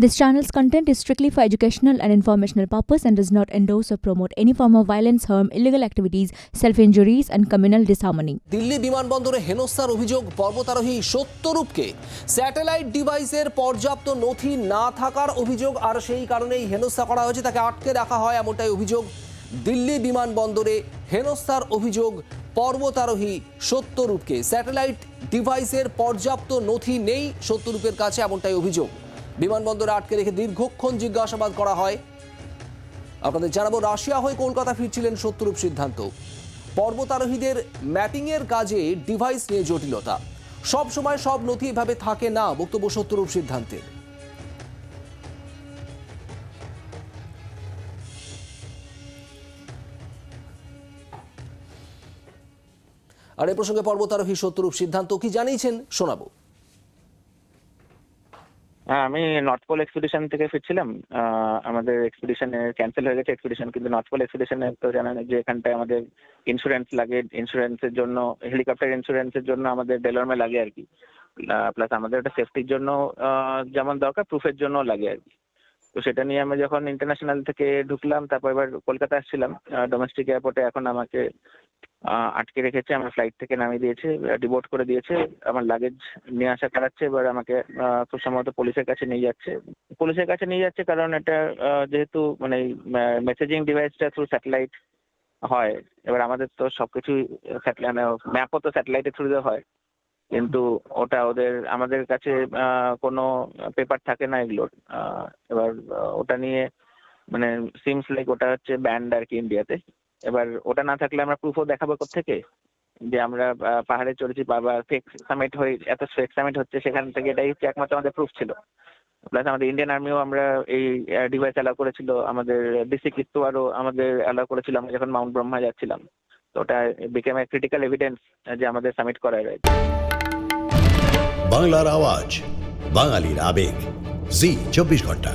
This channel's content is strictly for educational and informational purpose and does not endorse or promote any form of violence, harm, illegal activities, self-injuries and communal disharmony. Delhi বিমানবন্দরে হেনস্থার অভিযোগ পর্বতারোহী সত্যরূপকে satellite ডিভাইসের পর্যাপ্ত নথি না থাকার অভিযোগ আর সেই কারণেই হেনস্থা করা হয়েছে তাকে আটকে রাখা হয় এমনটাই অভিযোগ দিল্লি বিমানবন্দরে হেনস্থার অভিযোগ পর্বতারোহী সত্যরূপকে স্যাটেলাইট ডিভাইসের পর্যাপ্ত নথি নেই সত্যরূপের কাছে এমনটাই অভিযোগ বিমানবন্দরে আটকে রেখে দীর্ঘক্ষণ জিজ্ঞাসাবাদ করা হয়। আপনাদের জানাব, রাশিয়া হয়ে কলকাতা ফিরছিলেন সত্যরূপ সিদ্ধান্ত। পর্বতারোহীদের ম্যাপিংয়ের কাজে ডিভাইস নিয়ে জটিলতা। সব সময় সব নথি এভাবে থাকে না, বক্তব্য সত্যরূপ সিদ্ধান্তের। আর এ প্রসঙ্গে পর্বতারোহী সত্যরূপ সিদ্ধান্ত কি জানিয়েছেন শোনাবো। হ্যাঁ আমি নর্থ পোল এক্সপিডিশন থেকে ফিরছিলাম। আমাদের এক্সপিডিশনে ক্যান্সেল হয়ে গেছে এক্সপিডিশন কিন্তু নর্থ পোল এক্সপিডিশনে তো জানেন যে এখানটায় আমাদের ইন্স্যুরেন্স লাগে ইন্স্যুরেন্সের জন্য হেলিকপ্টার ইন্স্যুরেন্সের জন্য আমাদের ডেলরমে লাগে আর কি। প্লাস আমাদের একটা সেফটির জন্য যেমন দরকার প্রুফের জন্য লাগে আর কি। তো সেটা নিয়ে আমি যখন ইন্টারন্যাশনাল থেকে ঢুকলাম, তারপর এবার কলকাতা আসছিলাম ডোমেস্টিক এয়ারপোর্টে এখন আমাকে আটকে রেখেছে, আমার ফ্লাইট থেকে নামিয়ে দিয়েছে ডিবোর্ট করে দিয়েছে, আমার লাগেজ নিয়ে আসা করাচ্ছে, এবার আমাকে খুব সম্ভবত পুলিশের কাছে নিয়ে যাচ্ছে। পুলিশের কাছে নিয়ে যাচ্ছে কারণ এটা যেহেতু মানে মেসেজিং ডিভাইসটা থ্রু স্যাটেলাইট হয়, এবার আমাদের তো সবকিছুই স্যাটেলাইট ম্যাপও তো স্যাটেলাইটের থ্রুতে হয়। কিন্তু ওটা ওদের, আমাদের কাছে কোনো পেপার থাকে না এগুলোর। এবার ওটা নিয়ে মানে সিমস লাইক ওটা হচ্ছে ব্যান্ড আর কি ইন্ডিয়াতে এবার ওটা না থাকলে আমরা প্রুফও দেখাবো থেকে যে আমরা পাহাড়ে চড়েছি বা ফেক সামিট হয়ে, এত ফেক সামিট হচ্ছে, সেখান থেকে এটাই হচ্ছে একমাত্র আমাদের প্রুফ ছিল। প্লাস আমাদের ইন্ডিয়ান আর্মিও আমরা এই ডিভাইস অ্যালাউ করেছিল, আমাদের ডিসি কিস্তুয়ারও আমাদের অ্যালাউ করেছিল, আমরা যখন মাউন্ট ব্রহ্মা যাচ্ছিলাম। তো ওটা বিকেম এ ক্রিটিক্যাল এভিডেন্স যে আমাদের সামিট করার রয়েছে। বাংলার আওয়াজ, বাঙালির আবেগ। জি, চব্বিশ ঘণ্টা।